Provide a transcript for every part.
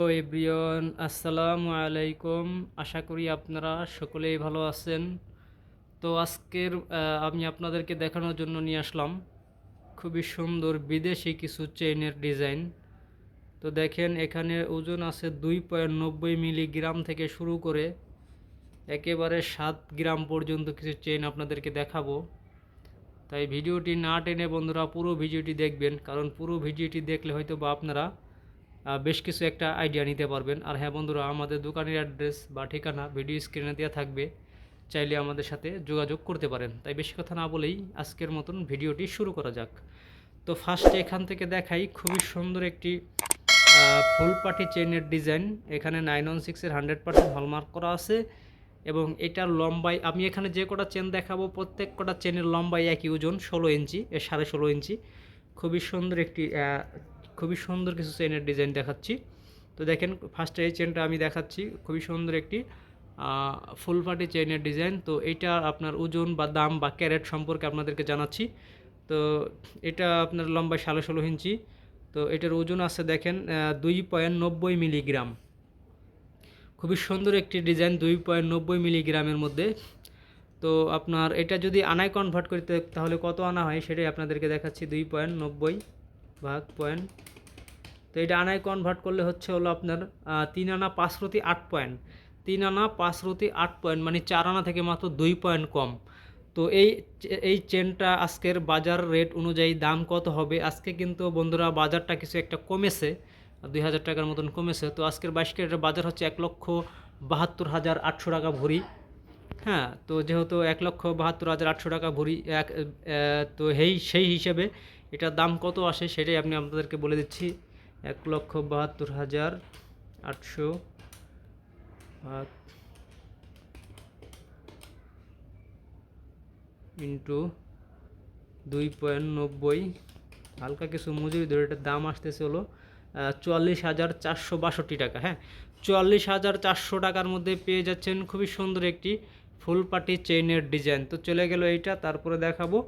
তো এভরিওয়ান, আসসালামু আলাইকুম। আশা করি আপনারা সকলেই ভালো আছেন। তো আজকের আমি আপনাদেরকে দেখানোর জন্য নিয়ে আসলাম খুবই সুন্দর বিদেশি কিছু চেইনের ডিজাইন তো দেখেন, এখানে ওজন আছে দুই পয়েন্ট নব্বই মিলিগ্রাম থেকে শুরু করে একেবারে সাত গ্রাম পর্যন্ত কিছু চেইন আপনাদেরকে দেখাবো। তাই ভিডিওটি না টেনে বন্ধুরা পুরো ভিডিওটি দেখবেন, কারণ পুরো ভিডিওটি দেখলে হয়তো বা আপনারা বেশ কিছু একটা আইডিয়া নিতে পারবেন। আর হ্যাঁ বন্ধুরা, আমাদের দোকানের অ্যাড্রেস বা ঠিকানা ভিডিও স্ক্রিনে দেওয়া থাকবে। চাইলে আমাদের সাথে যোগাযোগ করতে পারেন। তাই বেশি কথা না বলেই আজকের মতন ভিডিওটি শুরু করা যাক। তো ফার্স্টে এখান থেকে দেখাই খুবই সুন্দর একটি ফুল পাটি চেইনের ডিজাইন এখানে নাইন ওয়ান সিক্সের হান্ড্রেড পার্সেন্ট হলমার্ক করা আছে এবং এটার লম্বাই, আমি এখানে যে কটা চেন দেখাবো, প্রত্যেক কটা চেনের লম্বাই একই ওজন, ষোলো ইঞ্চি সাড়ে ষোলো ইঞ্চি। খুবই সুন্দর একটি খুবই সুন্দর কিছু চেনের ডিজাইন দেখাচ্ছি। তো দেখেন ফার্স্টে এই চেনটা আমি দেখাচ্ছি। খুবই সুন্দর একটি ফুল পাটি চেইনের ডিজাইন তো এটা আপনার ওজন বা দাম বা ক্যারেট সম্পর্কে আপনাদেরকে জানাচ্ছি। তো এটা আপনার লম্বায় সাড়ে ষোলো ইঞ্চি। তো এটার ওজন আছে দেখেন দুই পয়েন্ট নব্বই মিলিগ্রাম। খুবই সুন্দর একটি ডিজাইন দুই পয়েন্ট নব্বই মিলিগ্রামের মধ্যে। তো আপনার এটা যদি আনায় কনভার্ট করতে তাহলে কত আনা হয় সেটাই আপনাদেরকে দেখাচ্ছি, দুই পয়েন্ট নব্বই। ভাগ পয়েন্ট তো এটা আনায় কনভার্ট করলে হচ্ছে হলো আপনার তিন আনা পাঁচ রতি আট পয়েন্ট তিন আনা পাঁচ রতি আট পয়েন্ট মানে চার আনা থেকে মাত্র দুই পয়েন্ট কম। তো এই এই চেনটা আজকের বাজার রেট অনুযায়ী দাম কত হবে? আজকে কিন্তু বন্ধুরা বাজারটা কিছু একটা কমেছে, দুই হাজার টাকার মতন কমেছে। তো আজকের বাইশ ক্যারেটের বাজার হচ্ছে এক লক্ষ বাহাত্তর হাজার আটশো টাকা ভরি। হ্যাঁ তো যেহেতু এক লক্ষ বাহাত্তর হাজার আটশো টাকা ভরি, এক তো সেই সেই হিসেবে এটার দাম কত আসে সেটাই আপনি আপনাদেরকে বলে দিচ্ছি। এক লক্ষ বাহাত্তর হাজার আটশো ইন্টু দুই পয়েন্ট নব্বই। হালকা কিছু মজুরি ধরে এটার দাম আসতেছে হলো চুয়াল্লিশ হাজার চারশো বাষট্টি টাকা হ্যাঁ। চুয়াল্লিশ হাজার চারশো টাকার মধ্যে পেয়ে যাচ্ছেন খুবই সুন্দর একটি ফুল পাটি চেইনের ডিজাইন। তো চলে গেল এইটা, তারপরে দেখাবো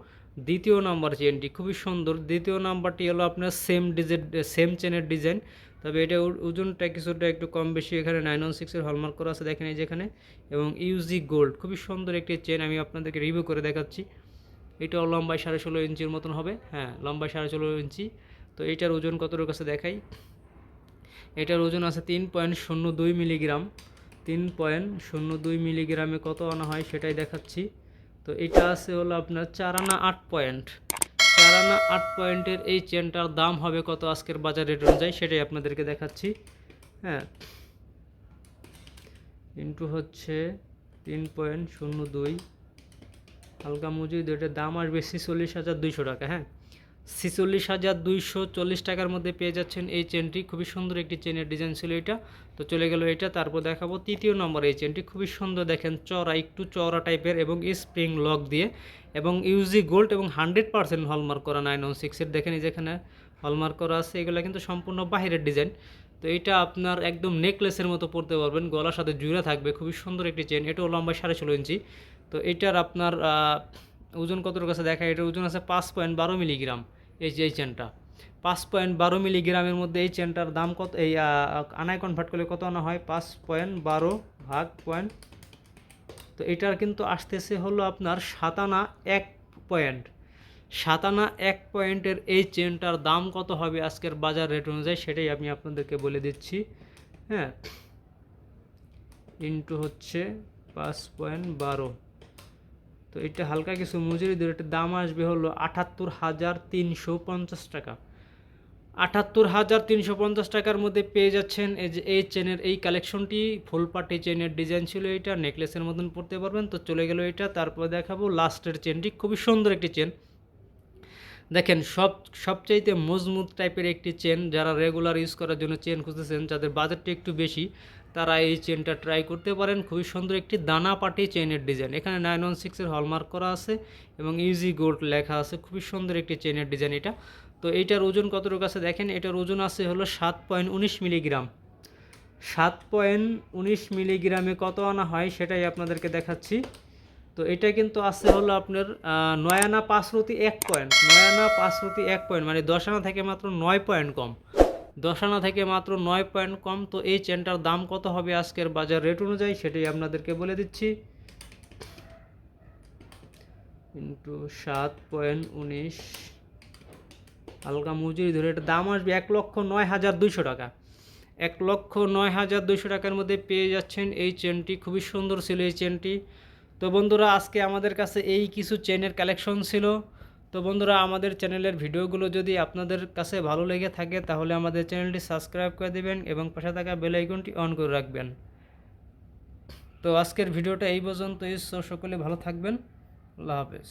দ্বিতীয় নাম্বার চেনটি খুবই সুন্দর। দ্বিতীয় নাম্বারটি হলো আপনার সেম ডিজাইন সেম চেনের ডিজাইন তবে এটা ওজনটা কিছুটা একটু কম বেশি, এখানে নাইন ওয়ান সিক্সের হলমার্ক করা আছে, দেখেন এই যেখানে এবং ইউজি গোল্ড খুবই সুন্দর একটি চেন আমি আপনাদেরকে রিভিউ করে দেখাচ্ছি। এটাও লম্বায় সাড়ে ষোলো ইঞ্চির মতন হবে। হ্যাঁ লম্বায় সাড়ে ষোলো ইঞ্চি তো এইটার ওজন কতটুকু কাছে দেখাই? এটার ওজন আছে তিন পয়েন্ট শূন্য দুই মিলিগ্রাম তিন পয়েন্ট শূন্য দুই মিলিগ্রামে কত আনা হয় সেটাই দেখাচ্ছি। তো এটা আছে হলো আপনার চার আনা আট পয়েন্ট। চার আনা আট পয়েন্টের এই চেনটার দাম হবে কত আজকের বাজার রেট অনুযায়ী সেটাই আপনাদেরকে দেখাচ্ছি। হ্যাঁ। ইন্টু হচ্ছে তিন পয়েন্ট শূন্য দুই। হালকা মজুরি এটার দাম আসবে ছিচল্লিশ হাজার দুইশো টাকা হ্যাঁ। ছিচল্লিশ হাজার দুইশো চল্লিশ টাকার মধ্যে পেয়ে যাচ্ছেন এই চেনটি। খুবই সুন্দর একটি চেনের ডিজাইন ছিল এটা। তো চলে গেল এটা, তারপর দেখাবো তৃতীয় নম্বর এই চেনটি। খুবই সুন্দর দেখেন চড়া একটু চড়া টাইপের এবং স্প্রিং লক দিয়ে এবং ইউজি গোল্ড এবং হান্ড্রেড পার্সেন্ট হলমার্ক করা নাইন ওয়ান সিক্সের দেখেন এই যেখানে হলমার্ক করা আছে, এগুলো কিন্তু সম্পূর্ণ বাহিরের ডিজাইন। তো এটা আপনার একদম নেকলেসের মতো পরতে পারবেন, গলার সাথে জুড়ে থাকবে। খুবই সুন্দর একটি চেন এটাও লম্বা সাড়ে ষোলো ইঞ্চি। তো এটার আপনার ওজন কতটুকু কাছে দেখা এটার ওজন আছে পাঁচ পয়েন্ট বারো মিলিগ্রাম। এই যে এই চেনটা পাঁচ পয়েন্ট বারো মিলিগ্রামের মধ্যে এই চেনটার দাম কত, এই আনায় কনভার্ট করলে কত আনা হয়? পাঁচ পয়েন্ট বারো ভাগ পয়েন্ট। তো এটার কিন্তু আসতেছে হলো আপনার সাতানা এক পয়েন্ট। সাতানা এক পয়েন্টের এই চেনটার দাম কত হবে আজকের বাজার রেট অনুযায়ী সেটাই আমি আপনাদেরকে বলে দিচ্ছি। হ্যাঁ? ইন্টু হচ্ছে পাঁচ পয়েন্ট বারো। তো এটা হালকা কিছু মজুরি দিয়ে এটার দাম আসবে হলো আটাত্তর হাজার তিনশো পঞ্চাশ টাকা। আটাত্তর হাজার তিনশো পঞ্চাশ টাকার মধ্যে পেয়ে যাচ্ছেন এই যে এই চেনের এই কালেকশনটি ফুল পাটি চেনের ডিজাইন ছিল এটা নেকলেসের মতন পড়তে পারবেন। তো চলে গেল এটা, তারপর দেখাবো লাস্টের চেনটি খুবই সুন্দর একটি চেন দেখেন, সব, সবচাইতে মজবুত টাইপের একটি চেন যারা রেগুলার ইউজ করার জন্য চেন খুঁজতেছেন, যাদের বাজেটটা একটু বেশি তারা এই চেনটা ট্রাই করতে পারেন। খুবই সুন্দর একটি দানা পাটি চেনের ডিজাইন এখানে নাইন ওয়ান সিক্সের হলমার্ক করা আছে এবং ইজি গোল্ড লেখা আছে। খুবই সুন্দর একটি চেনের ডিজাইন এটা। তো এইটার ওজন কতটুকু আছে দেখেন? এটার ওজন আছে হলো সাত পয়েন্ট উনিশ মিলিগ্রাম সাত পয়েন্ট উনিশ মিলিগ্রামে কত আনা হয় সেটাই আপনাদেরকে দেখাচ্ছি। তো এটা কিন্তু আছে হলো আপনার নয় আনা পাঁচ রতি এক পয়েন্ট নয় আনা পাঁচ রতি এক পয়েন্ট মানে দশ আনা থেকে মাত্র নয় পয়েন্ট কম। দশ আনা থেকে মাত্র নয় পয়েন্ট কম। তো এই চেনটার দাম কত হবে আজকের বাজার রেট অনুযায়ী সেটাই আপনাদেরকে বলে দিচ্ছি। ইন্টু সাত পয়েন্ট উনিশ। হালকা মজুরি ধরে এটা দাম আসবে এক লক্ষ নয় হাজার দুইশো টাকা। এক লক্ষ নয় হাজার দুইশো টাকার মধ্যে পেয়ে যাচ্ছেন এই চেনটি, খুবই সুন্দর ছিল এই চেনটি। তো বন্ধুরা, আজকে আমাদের কাছে এই কিছু চেনের কালেকশন ছিল। তো বন্ধুরা, আমাদের চ্যানেলের ভিডিওগুলো যদি আপনাদের কাছে ভালো লেগে থাকে, তাহলে আমাদের চ্যানেলটি সাবস্ক্রাইব করে দেবেন এবং পাশে থাকা বেল অন করে রাখবেন। তো আজকের ভিডিওটা এই পর্যন্তই। সকলে ভালো থাকবেন। আল্লাহ হাফেজ।